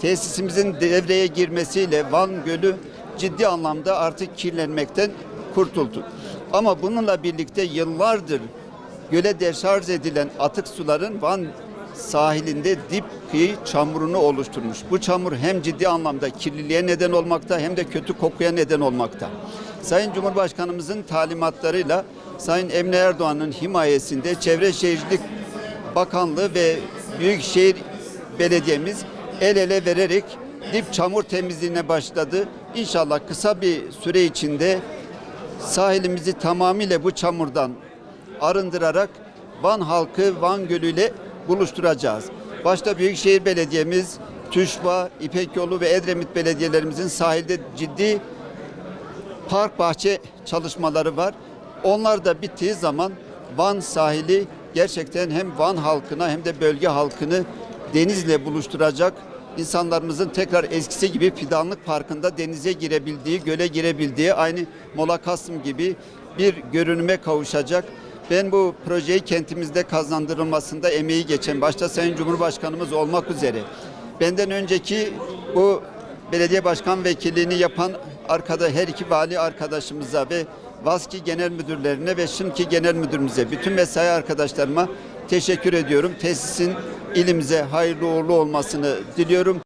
Tesisimizin devreye girmesiyle Van Gölü ciddi anlamda artık kirlenmekten kurtuldu. Ama bununla birlikte yıllardır göle deşarj edilen atık suların Van sahilinde dip kıyı çamurunu oluşturmuş. Bu çamur hem ciddi anlamda kirliliğe neden olmakta hem de kötü kokuya neden olmakta. Sayın Cumhurbaşkanımızın talimatlarıyla Sayın Emine Erdoğan'ın himayesinde Çevre Şehircilik Bakanlığı ve Büyükşehir Belediyemiz el ele vererek dip çamur temizliğine başladı. İnşallah kısa bir süre içinde sahilimizi tamamıyla bu çamurdan arındırarak Van halkı Van Gölü ile buluşturacağız. Başta Büyükşehir Belediyemiz, TÜŞBA, İpek Yolu ve Edremit belediyelerimizin sahilde ciddi park bahçe çalışmaları var. Onlar da bittiği zaman Van sahili gerçekten hem Van halkına hem de bölge halkını denizle buluşturacak. İnsanlarımızın tekrar eskisi gibi Fidanlık Parkı'nda denize girebildiği, göle girebildiği aynı Mola Kasım gibi bir görünüme kavuşacak. Ben bu projeyi kentimizde kazandırılmasında emeği geçen başta Sayın Cumhurbaşkanımız olmak üzere benden önceki bu belediye başkan vekilliğini yapan arkada her iki vali arkadaşımıza ve VASKİ genel müdürlerine ve şimdiki genel müdürümüze, bütün mesai arkadaşlarıma teşekkür ediyorum. Tesisin ilimize hayırlı uğurlu olmasını diliyorum.